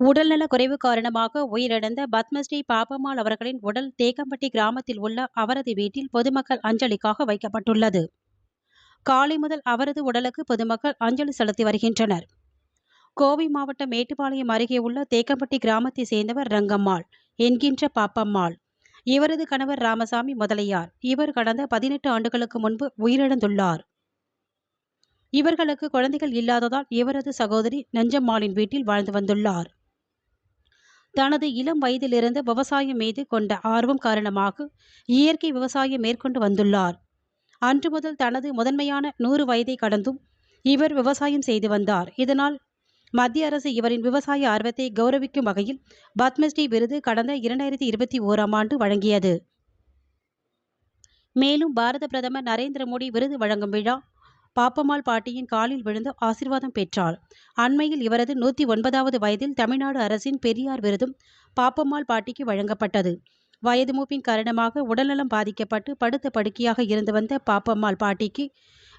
உடல்நல குறைவு காரணமாக உயிரிழந்த பத்மஸ்ரீ பாப்பம்மாள் அவர்களின் உடல் தேக்கம்பட்டி கிராமத்தில் உள்ள அவரது வீட்டில் பொதுமக்கள் அஞ்சலிக்காக வைக்கப்பட்டுள்ளது. காலை முதல் அவரது உடலுக்கு பொதுமக்கள் அஞ்சலி செலுத்தி வருகின்றனர். கோவை மாவட்டம் மேட்டுப்பாளையம் அருகே உள்ள தேக்கம்பட்டி கிராமத்தை சேர்ந்தவர் ரங்கம்மாள் என்கின்ற பாப்பம்மாள். இவரது கணவர் ராமசாமி முதலியார். இவர் கடந்த பதினெட்டு ஆண்டுகளுக்கு முன்பு உயிரிழந்துள்ளார். இவர்களுக்கு குழந்தைகள் இல்லாததால் இவரது சகோதரி நஞ்சம்மாளின் வீட்டில் வாழ்ந்து வந்துள்ளார். தனது இளம் வயதிலிருந்து விவசாயம் மீது கொண்ட ஆர்வம் காரணமாக இயற்கை விவசாயம் மேற்கொண்டு வந்துள்ளார். அன்று முதல் தனது முதன்மையான நூறு வயதை கடந்தும் இவர் விவசாயம் செய்து வந்தார். இதனால் மத்திய அரசு இவரின் விவசாய ஆர்வத்தை கௌரவிக்கும் வகையில் பத்மஸ்ரீ விருது கடந்த இரண்டாயிரத்தி இருபத்தி ஓராம் ஆண்டு வழங்கியது. மேலும் பாரத பிரதமர் நரேந்திர மோடி விருது வழங்கும் விழா பாப்பம்மாள் பாட்டியின் காலில் விழுந்து ஆசிர்வாதம் பெற்றார் அண்மையில் இவரது நூற்றி ஒன்பதாவது வயதில் தமிழ்நாடு அரசின் பெரியார் விருதும் பாப்பம்மாள் பாட்டிக்கு வழங்கப்பட்டது. வயது மூப்பின் காரணமாக உடல்நலம் பாதிக்கப்பட்டு படுத்த படுக்கையாக இருந்து வந்த பாப்பம்மாள் பாட்டிக்கு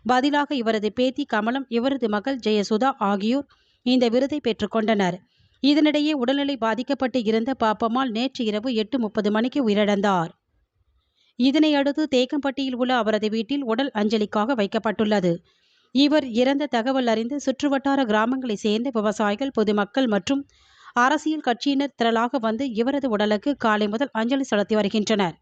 பதிலாக இவரது பேத்தி கமலம் இவரது மகள் ஜெயசுதா ஆகியோர் இந்த விருதை பெற்றுக்கொண்டனர் இதனிடையே உடல்நிலை பாதிக்கப்பட்டு இருந்த பாப்பம்மாள் நேற்று இரவு எட்டு முப்பது மணிக்கு உயிரிழந்தார். இதனையடுத்து தேக்கம்பட்டியில் உள்ள அவரது வீட்டில் உடல் அஞ்சலிக்காக வைக்கப்பட்டுள்ளது. இவர் இறந்த தகவல் அறிந்து சுற்றுவட்டார கிராமங்களைச் சேர்ந்த விவசாயிகள் பொதுமக்கள் மற்றும் அரசியல் கட்சியினர் திரளாக வந்து இவரது உடலுக்கு காலை முதல் அஞ்சலி செலுத்தி வருகின்றனர்.